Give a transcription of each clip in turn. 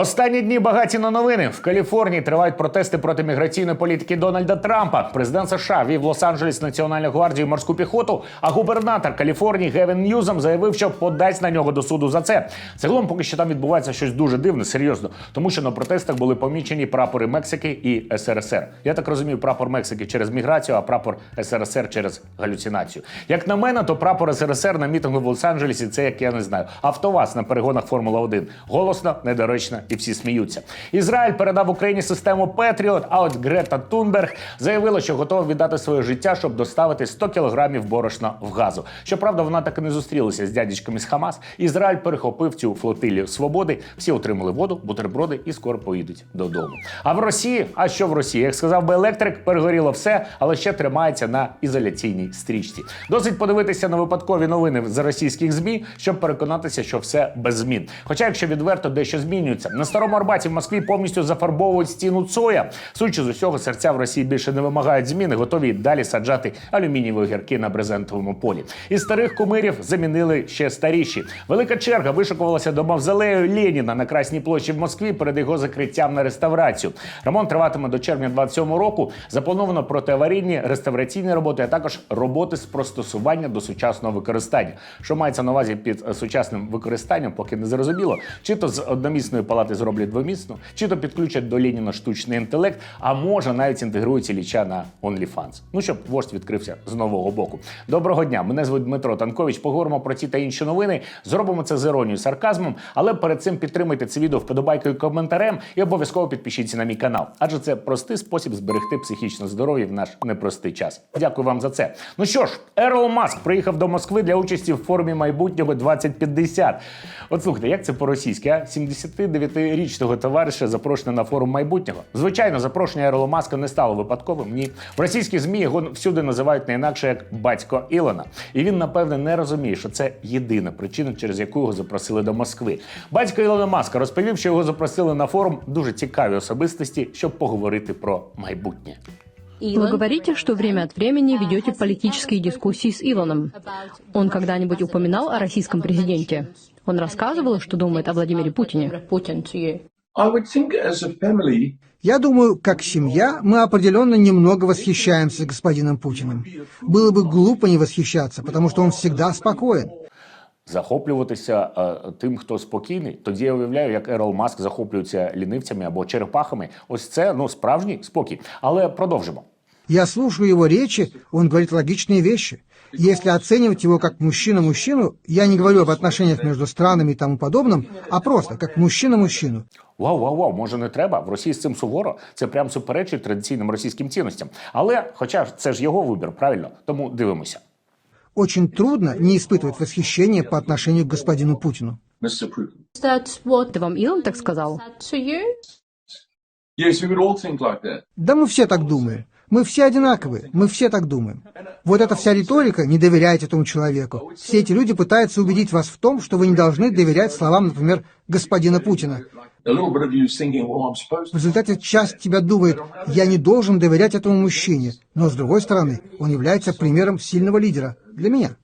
Останні дні багаті на новини. В Каліфорнії тривають протести проти міграційної політики Дональда Трампа. Президент США вів Лос-Анджелес Національну гвардію і морську піхоту. А губернатор Каліфорнії Гевін Ньюзом заявив, що подасть на нього до суду за це. Загалом, поки що там відбувається щось дуже дивне, серйозно, тому що на протестах були помічені прапори Мексики і СРСР. Я так розумію, прапор Мексики через міграцію, а прапор СРСР через галюцинацію. Як на мене, то прапор СРСР на мітингу в Лос-Анджелесі це як я не знаю. АвтоВАЗ на перегонах Формула 1 голосно, недоречно і всі сміються. Ізраїль передав Україні систему Петріот. А от Грета Тунберг заявила, що готова віддати своє життя, щоб доставити 100 кілограмів борошна в газу. Щоправда, вона так і не зустрілася з дядечками з Хамас. Ізраїль перехопив цю флотилію свободи. Всі отримали воду, бутерброди і скоро поїдуть додому. А в Росії, а що в Росії? Як сказав би електрик, перегоріло все, але ще тримається на ізоляційній стрічці. Досить подивитися на випадкові новини з російських змі, щоб переконатися, що все без змін. Хоча, якщо відверто дещо змінюється, на старому Арбаті в Москві повністю зафарбовують стіну Цоя. Судячи з усього, серця в Росії більше не вимагають зміни, готові далі саджати алюмінієві огірки на брезентовому полі. Із старих кумирів замінили ще старіші. Велика черга вишикувалася до мавзолею Леніна на Красній площі в Москві перед його закриттям на реставрацію. Ремонт триватиме до червня 27 року. Заплановано протиаварійні реставраційні роботи, а також роботи з пристосування до сучасного використання. Що мається на увазі під е, сучасним використанням, поки не зрозуміло. Чи то з одномісної палати зроблять двомісну, чи то підключать до Леніна штучний інтелект, а може навіть інтегрують ліча на OnlyFans. Ну щоб вождь відкрився з нового боку. Доброго дня! Мене звуть Дмитро Танкович. Поговоримо про ці та інші новини. Зробимо це з іронією, сарказмом, але перед цим підтримайте це відео вподобайкою коментарем і обов'язково підпишіться на мій канал, адже це простий спосіб зберегти психічне здоров'я в наш непростий час. Дякую вам за це. Ну що ж, Ерол Маск приїхав до Москви для участі в форумі майбутнього 2050. От слухайте, як це по-російськи? А 79-річного товариша запрошено на форум майбутнього. Звичайно, запрошення Ерола Маска не стало випадковим. Ні, в російській змі його всюди називають не інакше як батько Ілона. І він напевне не розуміє, що це єдина причина, через яку його запросили до Москви. Батько Ілона Маска розповів, що його запросили на форум дуже цікаві особистості, щоб поговорити про майбутнє. Вы говорите, что время от времени ведете политические дискуссии с Илоном. Он когда-нибудь упоминал о российском президенте? Он рассказывал, что думает о Владимире Путине? I would think as a family, Я думаю, как семья, мы определенно немного восхищаемся господином Путиным. Было бы глупо не восхищаться, потому что он всегда спокоен. Захоплюватися е, тим, хто спокійний, тоді я уявляю, як Ерол Маск захоплюється лінивцями або черепахами. Ось це ну справжній спокій. Але продовжимо. Я слушаю его речи, он говорит логичные вещи. Если оценивать его как мужчина-мужчину, я не говорю об отношениях между странами и тому подобном, а просто как мужчина-мужчину. Вау, вау, вау, може не треба. В Росії з цим суворо. Це прям суперечить традиційним російським цінностям. Але, хоча ж це ж його вибір, правильно? Тому дивимося. Очень трудно не испытывать восхищения по отношению к господину Путину. Mr. Putin. That's what... Это вам Илон так сказал? to you? Yes, we would all think like that. Да мы все так думаем. Мы все одинаковые, мы все так думаем. Вот эта вся риторика «не доверяйте этому человеку». Все эти люди пытаются убедить вас в том, что вы не должны доверять словам, например, господина Путина. В результате часть тебя думает, я не должен доверять этому мужчине, но с другой стороны, он является примером сильного лидера для меня.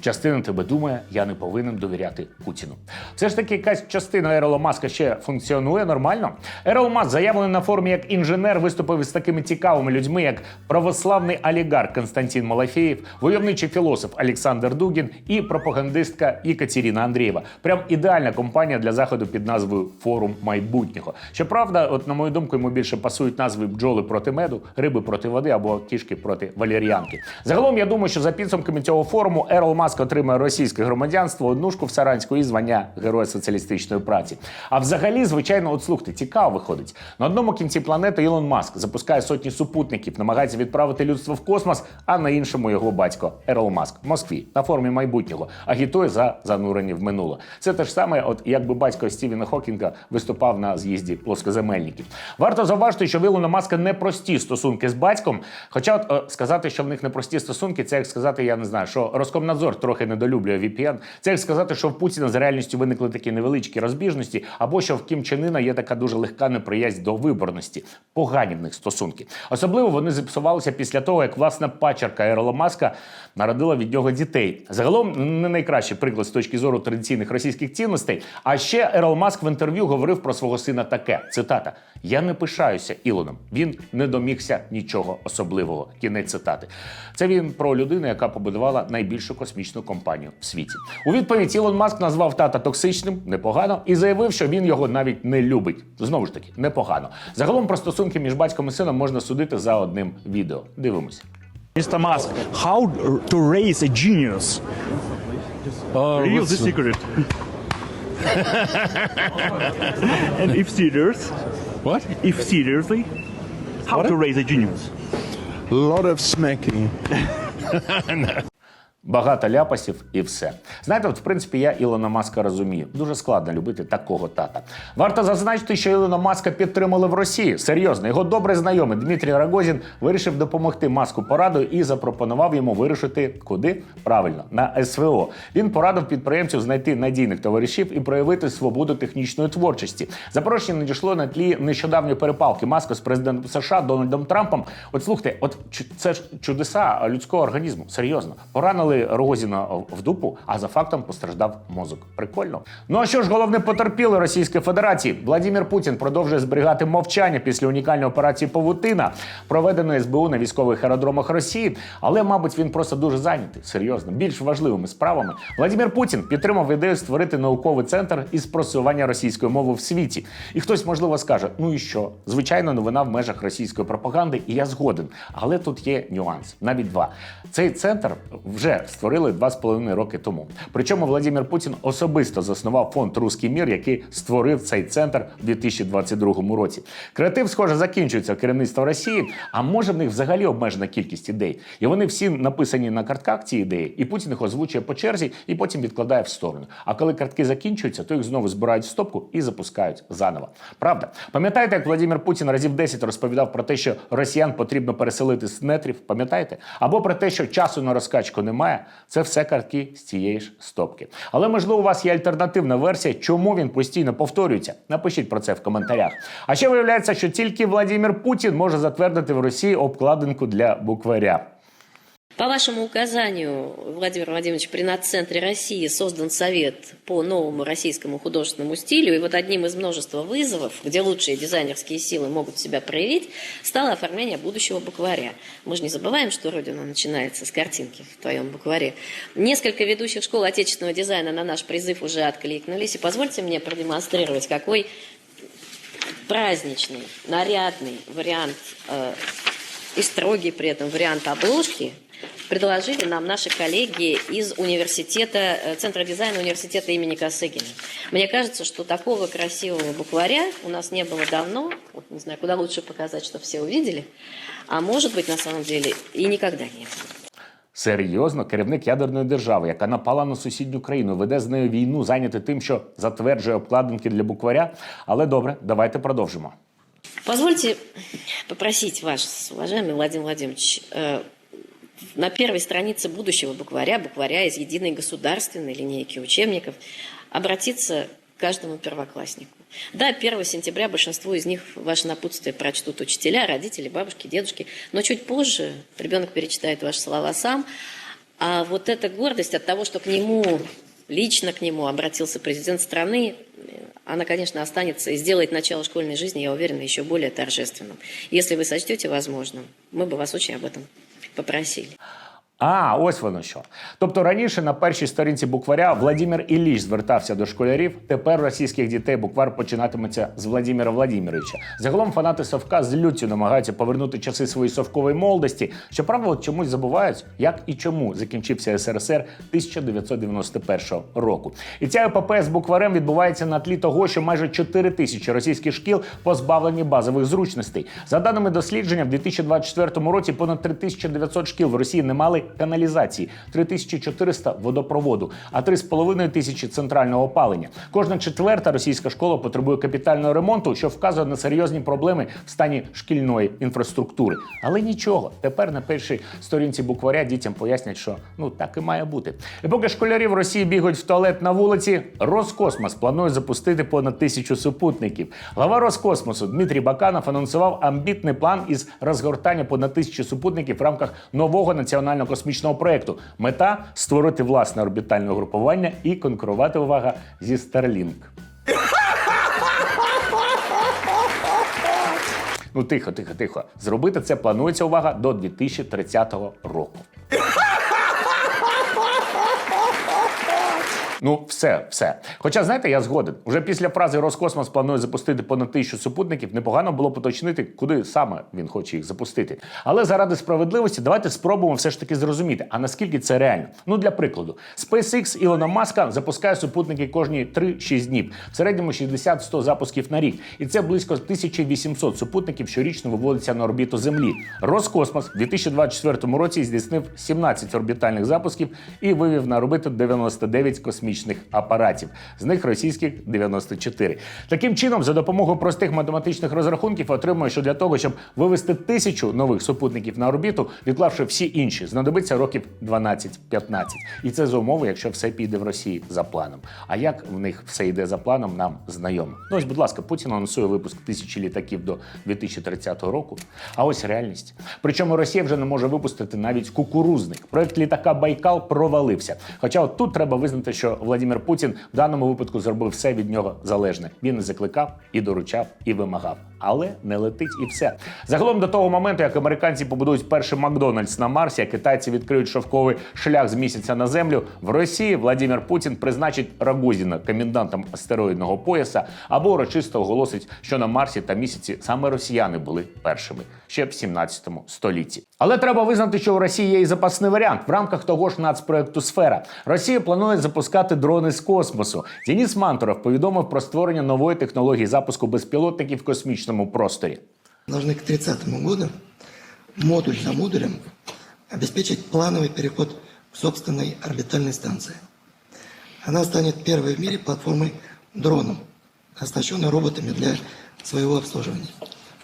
Частина тебе думає, я не повинен довіряти Путіну. Все ж таки, якась частина Ерола Маска ще функціонує нормально. Ерол Маск, заявлений на форумі як інженер, виступив із такими цікавими людьми, як православний олігарх Константин Малафеєв, войовничий філософ Олександр Дугін і пропагандистка Екатерина Андрієва. Прям ідеальна компанія для заходу під назвою Форум майбутнього. Щоправда, от на мою думку, йому більше пасують назви бджоли проти меду, риби проти води або кішки проти валеріанки. Загалом я думаю, що за підсумками цього форуму Ерол Маск отримає російське громадянство, однушку в Саранську і звання Героя соціалістичної праці. А взагалі, звичайно, от слухайте, цікаво виходить. На одному кінці планети Ілон Маск запускає сотні супутників, намагається відправити людство в космос, а на іншому його батько Ерол Маск в Москві на форумі майбутнього агітує за занурення в минуле. Це те ж саме, от якби батько Стівена Хокінга виступав на з'їзді плоскоземельників. Варто зауважити, що в Ілона Маска непрості стосунки з батьком. Хоча, от е, сказати, що в них непрості стосунки, це як сказати, я не знаю, що Роскомнадзор трохи недолюблює VPN. Це як сказати, що в Путіна з реальністю виникли такі невеличкі розбіжності, або що в Кім Чен Іна є така дуже легка неприязнь до виборності. Погані в них стосунки. Особливо вони зіпсувалися після того, як власна пачерка Ерла Маска народила від нього дітей. Загалом не найкращий приклад з точки зору традиційних російських цінностей. А ще Ерл Маск в інтерв'ю говорив про свого сина таке: цитата: Я не пишаюся Ілоном. Він не домігся нічого особливого. Кінець цитати. Це він про людину, яка побудувала найбільшу космічну компанію в світі. У відповідь Ілон Маск назвав тата токсичним, непогано, і заявив, що він його навіть не любить. Знову ж таки, непогано. Загалом про стосунки між батьком і сином можна судити за одним відео. Дивимося. Mr. Musk, how to raise a genius? Reveal the secret. and if serious, What? if seriously, how to raise a genius? A lot of smacking. Багато ляпасів і все. Знаєте, от в принципі я Ілона Маска розумію. Дуже складно любити такого тата. Варто зазначити, що Ілона Маска підтримали в Росії. Серйозно, його добрий знайомий Дмитрій Рогозін вирішив допомогти маску порадою і запропонував йому вирушити куди? Правильно, на СВО. Він порадив підприємцю знайти надійних товаришів і проявити свободу технічної творчості. Запрошення надійшло на тлі нещодавньої перепалки Маска з президентом США Дональдом Трампом. От слухайте, от це ж чудеса людського організму. Серйозно, поранили Рогозіна в дупу, а за фактом постраждав мозок. Прикольно. Ну а що ж головне потерпіли Російської Федерації? Владимир Путін продовжує зберігати мовчання після унікальної операції Павутина, проведеної СБУ на військових аеродромах Росії. Але, мабуть, він просто дуже зайнятий. Серйозно, більш важливими справами. Владимир Путін підтримав ідею створити науковий центр із просування російської мови в світі. І хтось, можливо, скаже: ну і що? Звичайно, новина в межах російської пропаганди, і я згоден. Але тут є нюанс, навіть два. Цей центр вже створили два з половиною роки тому. Причому Владимир Путін особисто заснував фонд Руський мір, який створив цей центр у 2022 році. Креатив, схоже, закінчується у керівництва Росії. А може в них взагалі обмежена кількість ідей, і вони всі написані на картках ці ідеї, і Путін їх озвучує по черзі, і потім відкладає в сторону. А коли картки закінчуються, то їх знову збирають в стопку і запускають заново. Правда, пам'ятаєте, як Владимир Путін разів 10 розповідав про те, що росіян потрібно переселити з нетрів? Пам'ятаєте? Або про те, що часу на розкачку Це все картки з цієї ж стопки. Але можливо, у вас є альтернативна версія, чому він постійно повторюється. Напишіть про це в коментарях. А ще виявляється, що тільки Владимир Путін може затвердити в Росії обкладинку для букваря. По вашему указанию, Владимир Владимирович, при Наццентре России создан совет по новому российскому художественному стилю. И вот одним из множества вызовов, где лучшие дизайнерские силы могут себя проявить, стало оформление будущего букваря. Мы же не забываем, что Родина начинается с картинки в твоем букваре. Несколько ведущих школ отечественного дизайна на наш призыв уже откликнулись. И позвольте мне продемонстрировать, какой праздничный, нарядный вариант э, и строгий при этом вариант обложки предложили нам наши коллеги из университета, э, Центра дизайна университета имени Косыгина. Мне кажется, что такого красивого букваря у нас не было давно. Вот, не знаю, куда лучше показать, чтобы все увидели. А может быть, на самом деле, и никогда не было. Серйозно, керівник ядерної держави, яка напала на сусідню країну, веде з нею війну, зайнятий тим, що затверджує обкладинки для букваря. Але добре, давайте продовжимо. Позвольте попросить вас, уважаемый Владимир Владимирович, э, на первой странице будущего букваря, букваря из единой государственной линейки учебников, обратиться к каждому первокласснику. Да, 1 сентября большинство из них ваше напутствие прочтут учителя, родители, бабушки, дедушки, но чуть позже ребенок перечитает ваши слова сам, а вот эта гордость от того, что к нему, лично к нему обратился президент страны, она, конечно, останется и сделает начало школьной жизни, я уверена, еще более торжественным. Если вы сочтете возможным, мы бы вас очень об этом попросили. А, ось воно що. Тобто раніше на першій сторінці букваря Владимир Ілліч звертався до школярів. Тепер російських дітей буквар починатиметься з Владимира Владимировича. Загалом фанати совка з люттю намагаються повернути часи своєї совкової молодості. Щоправда, от чомусь забувають, як і чому закінчився СРСР 1991 року. І ця епопея з букварем відбувається на тлі того, що майже 4 тисячі російських шкіл позбавлені базових зручностей. За даними дослідження, в 2024 році понад 3900 шкіл в Росії не мали каналізації, 3400 водопроводу, а 3,5 тисячі центрального опалення. Кожна четверта російська школа потребує капітального ремонту, що вказує на серйозні проблеми в стані шкільної інфраструктури. Але нічого, тепер на першій сторінці букваря дітям пояснять, що ну так і має бути. І поки школярі в Росії бігають в туалет на вулиці, Роскосмос планує запустити понад тисячу супутників. Глава Роскосмосу Дмитрій Баканов анонсував амбітний план із розгортання понад тисячі супутників в рамках нового національного космічного проекту. Мета створити власне орбітальне групування і конкурувати увага зі Starlink. Ну тихо, тихо, тихо. Зробити це планується увага до 2030 року. Ну, все, все. Хоча, знаєте, я згоден. Уже після фрази Роскосмос планує запустити понад тисячу супутників, непогано було б уточнити, куди саме він хоче їх запустити. Але заради справедливості, давайте спробуємо все ж таки зрозуміти, а наскільки це реально. Ну, для прикладу, SpaceX Ілона Маска запускає супутники кожні 3-6 днів, в середньому 60-100 запусків на рік. І це близько 1800 супутників щорічно виводиться на орбіту Землі. Роскосмос в 2024 році здійснив 17 орбітальних запусків і вивів на орбиту 99 космічних апаратів, з них російських 94. Таким чином, за допомогою простих математичних розрахунків, отримує, що для того, щоб вивести тисячу нових супутників на орбіту, відклавши всі інші, знадобиться років 12-15. І це за умови, якщо все піде в Росії за планом. А як в них все йде за планом, нам знайомо. Ну ось, будь ласка, Путін анонсує випуск тисячі літаків до 2030 року. А ось реальність. Причому Росія вже не може випустити навіть кукурузник. Проект літака Байкал провалився. Хоча от тут треба визнати, що Владимир Путін в даному випадку зробив все від нього залежне. Він закликав, і доручав, і вимагав. Але не летить і все. Загалом до того моменту, як американці побудують перший Макдональдс на Марсі, а китайці відкриють шовковий шлях з місяця на землю, в Росії Владимир Путін призначить Рагозіна комендантом астероїдного пояса або урочисто оголосить, що на Марсі та місяці саме росіяни були першими ще в 17 столітті. Але треба визнати, що у Росії є і запасний варіант в рамках того ж нацпроекту Сфера. Росія планує запускати дрони з космосу. Денис Мантуров повідомив про створення нової технології запуску безпілотників в космічному просторі. должны к 30 году модуль за модулем обеспечить плановый переход к собственной орбитальной станции. Она станет первой в мире платформой дроном, оснащенной роботами для своего обслуживания.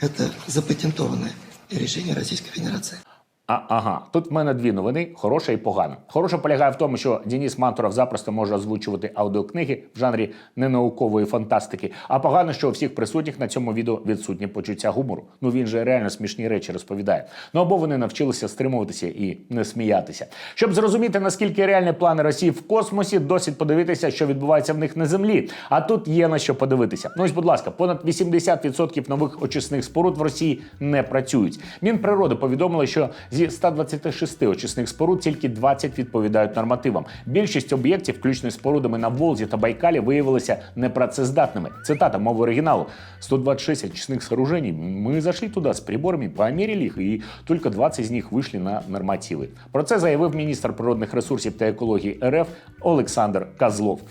Это запатентованное решение Российской Федерации. А, ага, тут в мене дві новини: хороша і погана. Хороша полягає в тому, що Денис Мантуров запросто може озвучувати аудіокниги в жанрі ненаукової фантастики. А погано, що у всіх присутніх на цьому відео відсутнє почуття гумору. Ну він же реально смішні речі розповідає. Ну або вони навчилися стримуватися і не сміятися. Щоб зрозуміти, наскільки реальні плани Росії в космосі, досить подивитися, що відбувається в них на землі. А тут є на що подивитися. Ну ось, будь ласка, понад 80% нових очисних споруд в Росії не працюють. Мінприроди повідомили, що зі 126 очисних споруд тільки 20 відповідають нормативам. Більшість об'єктів, включно з спорудами на Волзі та Байкалі, виявилися непрацездатними. Цитата мови оригіналу: 126 очисних сооружений. Мы зашли туда с приборами, померили их, и только 20 из них вышли на нормативи. Про це заявив міністр природних ресурсів та екології РФ Олександр Козлов.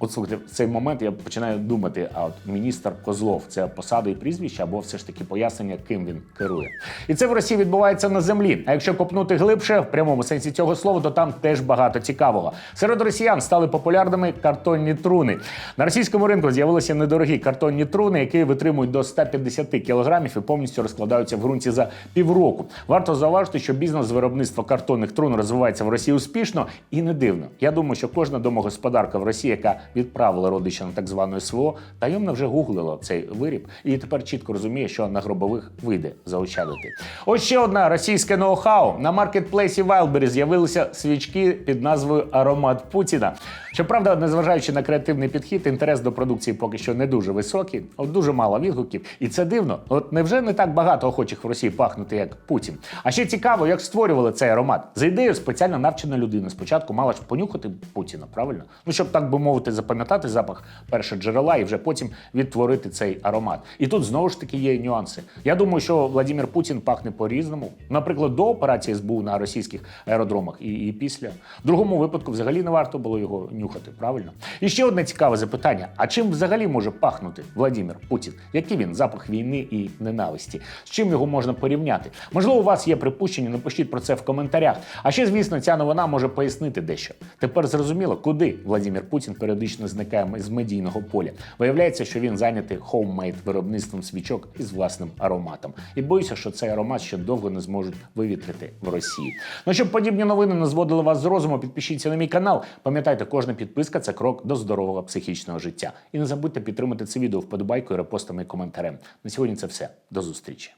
От слухайте, в цей момент я починаю думати: а от міністр Козлов це посада і прізвище, або все ж таки пояснення, ким він керує. І це в Росії відбувається на землі. А якщо копнути глибше, в прямому сенсі цього слова, то там теж багато цікавого. Серед росіян стали популярними картонні труни. На російському ринку з'явилися недорогі картонні труни, які витримують до 150 кілограмів і повністю розкладаються в ґрунті за півроку. Варто зауважити, що бізнес з виробництва картонних трун розвивається в Росії успішно і не дивно. Я думаю, що кожна домогосподарка в Росії, яка відправила родича на так зване СВО, таємно вже гуглила цей виріб і тепер чітко розуміє, що на гробових вийде заощадити. Ось ще одна російське ноу-хау. На маркетплейсі Wildberries з'явилися свічки під назвою Аромат Путіна. Щоправда, незважаючи на креативний підхід, інтерес до продукції поки що не дуже високий, от дуже мало відгуків. І це дивно. От невже не так багато охочих в Росії пахнути, як Путін? А ще цікаво, як створювали цей аромат. За ідеєю спеціально навчена людина. Спочатку мала ж понюхати Путіна, правильно? Ну щоб так би мовити, запам'ятати запах перше джерела і вже потім відтворити цей аромат. І тут знову ж таки є нюанси. Я думаю, що Владимир Путін пахне по-різному. Наприклад, до операції СБУ на російських аеродромах і, і після. В другому випадку взагалі не варто було його нюхати, правильно? І ще одне цікаве запитання: а чим взагалі може пахнути Владимир Путін? Який він запах війни і ненависті? З чим його можна порівняти? Можливо, у вас є припущення, напишіть про це в коментарях. А ще, звісно, ця новина може пояснити дещо. Тепер зрозуміло, куди Владимир Путін періодично зникає з медійного поля. Виявляється, що він зайнятий хоуммейд виробництвом свічок із власним ароматом. І боюся, що цей аромат ще довго не зможуть вивітрити в Росії. Ну щоб подібні новини не зводили вас з розуму, підпишіться на мій канал. Пам'ятайте, кожна підписка це крок до здорового психічного життя. І не забудьте підтримати це відео вподобайкою, репостами і коментарем. На сьогодні це все. До зустрічі.